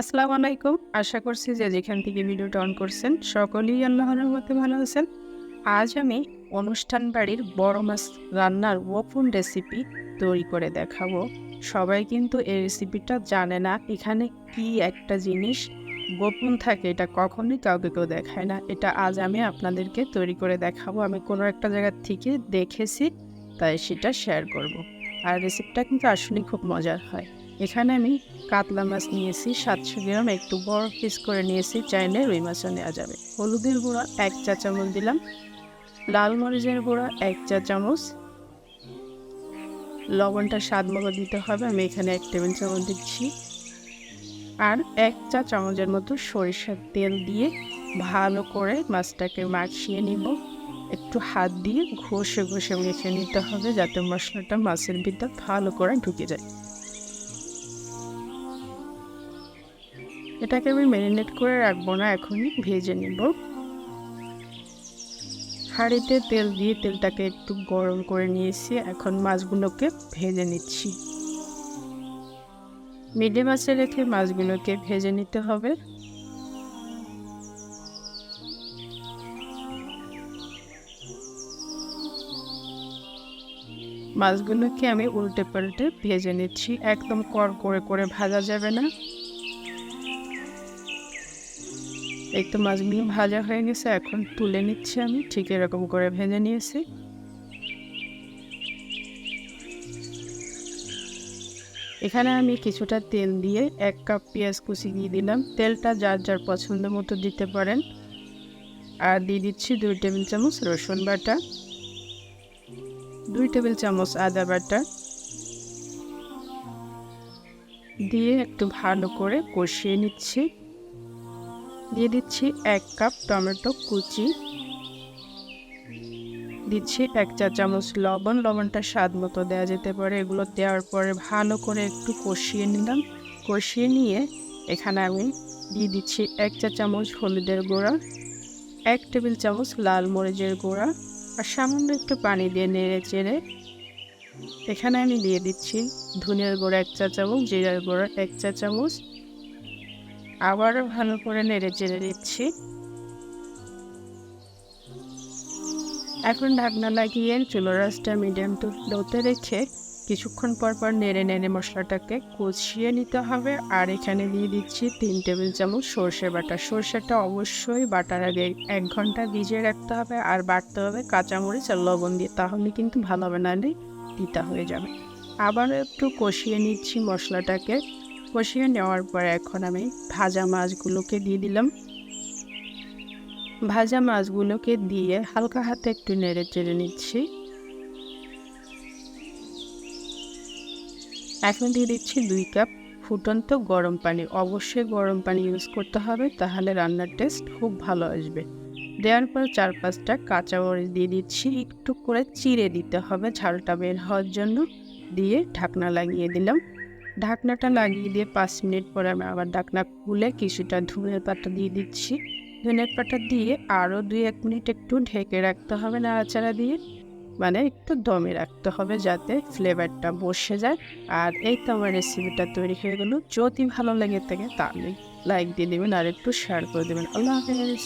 আসসালামু আলাইকুম। আশা করছি যে যেখান থেকে ভিডিওটা অন করছেন সকলেই আল্লাহর রহমতে ভালো আছেন। আজ আমি অনুষ্ঠান বাড়ির বড় মাছ রান্নার ওপেন রেসিপি তৈরি করে দেখাবো। সবাই কিন্তু এই রেসিপিটা জানে না, এখানে কি একটা জিনিস গোপন থাকে এটা কখনোই কাউকে কেউ দেখায় না। এটা আজ আমি আপনাদেরকে তৈরি করে দেখাবো। আমি কোনো একটা জায়গার থেকে দেখেছি, তাই সেটা শেয়ার করব। আর রেসিপিটা কিন্তু আসলে খুব মজার হয়। এখানে আমি কাতলা মাছ নিয়েছি, সাতশো গ্রাম, একটু বড় পিস করে নিয়েছি, চাইলে রুই মাছও নেওয়া যাবে। হলুদের গুঁড়া এক চা চামচ দিলাম, লাল মরিচের গুঁড়া এক চা চামচ। লবণটা স্বাদ মতো দিতে হবে, আমি এখানে এক টেবিল চামচ দিচ্ছি। আর এক চা চামচের মতো সরিষার তেল দিয়ে ভালো করে মাছটাকে মাখিয়ে নিব। একটু হাত দিয়ে ঘষে ঘষে মেখে নিতে হবে, যাতে মশলাটা মাছের ভিতর ভালো করে ঢুকে যায়। এটাকে আমি ম্যারিনেট করে রাখব না, এখনই ভেজে নেব। হাঁড়িতে তেল দিয়ে তেলটাকে একটু গরম করে নিয়েছি, এখন মাছগুলোকে ভেজে নিচ্ছি। মিডিয়াম আঁচে রেখে মাছগুলোকে ভেজে নিতে হবে। মাছগুলোকে আমি উল্টে পাল্টে ভেজে নিচ্ছি, একদম কর করে করে ভাজা যাবে না। এই তো মাছগুলো ভাজা হয়ে গেছে, এখন তুলে নিচ্ছি আমি। ঠিক এরকম করে ভেজে নিয়েছি। এখানে আমি কিছুটা তেল দিয়ে এক কাপ পেঁয়াজ কুচি দিয়ে দিলাম। তেলটা যার যার পছন্দ মতো দিতে পারেন। আর দিয়ে দিচ্ছি দুই টেবিল চামচ রসুন বাটা, দুই টেবিল চামচ আদা বাটা। দিয়ে একটু ভালো করে কষিয়ে নিচ্ছি। দিয়ে দিচ্ছি এক কাপ টমেটো কুচি। দিচ্ছি এক চা চামচ লবণ। লবণটা স্বাদ মতো দেওয়া যেতে পারে। এগুলো দেওয়ার পরে ভালো করে একটু কষিয়ে নিলাম। কষিয়ে নিয়ে এখানে আমি দিয়ে দিচ্ছি এক চা চামচ হলুদের গুঁড়া, এক টেবিল চামচ লাল মরিচের গুঁড়া আর সামান্য একটু পানি দিয়ে নেড়ে চেড়ে এখানে আমি দিয়ে দিচ্ছি ধনিয়ার গুঁড়া এক চা চামচ, জিরার গুঁড়া এক চা চামচ আবারও ভালো করে নেড়ে চেড়ে দিচ্ছি এখন ঢাকনা লাগিয়ে চুলো রাসটা মিডিয়াম টু লোতে রেখে কিছুক্ষণ পর পর নেড়ে নেড়ে মশলাটাকে কষিয়ে নিতে হবে। আর এখানে দিয়ে দিচ্ছি তিন টেবিল চামচ সর্ষে বাটা। সর্ষেটা অবশ্যই বাটার আগে এক ঘণ্টা ভিজিয়ে রাখতে হবে আর বাটতে হবে কাঁচামরিচ আর লবণ দিয়ে। তাহলে কিন্তু ভালো হবে না তিতা হয়ে যাবে। আবার একটু কষিয়ে নিচ্ছি মশলাটাকে। কষিয়ে নেওয়ার পর এখন আমি ভাজা মাছগুলোকে দিয়ে দিলাম। ভাজা মাছগুলোকে দিয়ে হালকা হাতে একটু নেড়ে চেড়ে নিচ্ছি। এখন দিয়ে দিচ্ছি দুই কাপ ফুটন্ত গরম পানি। অবশ্যই গরম পানি ইউজ করতে হবে, তাহলে রান্নার টেস্ট খুব ভালো আসবে। দেওয়ার পর চার পাঁচটা কাঁচা মরিচ দিয়ে দিচ্ছি। একটু করে চিড়ে দিতে হবে, ঝালটা বের হওয়ার জন্য। দিয়ে ঢাকনা লাগিয়ে দিলাম। ঢাকনাটা লাগিয়ে দিয়ে পাঁচ মিনিট পরে আমি আবার ঢাকনা খুলে কিছুটা ধনের পাতা দিয়ে দিচ্ছি। ধনের পাতা দিয়ে আরও দুই এক মিনিট একটু ঢেকে রাখতে হবে নাড়াচাড়া দিয়ে। মানে একটু দমে রাখতে হবে যাতে ফ্লেভারটা বসে যায়। আর এই তো আমার রেসিপিটা তৈরি হয়ে গেলো। যদি ভালো লেগে থাকে তাহলে লাইক দিয়ে দেবেন আর একটু শেয়ার করে দেবেন। আল্লাহ হাফেজ।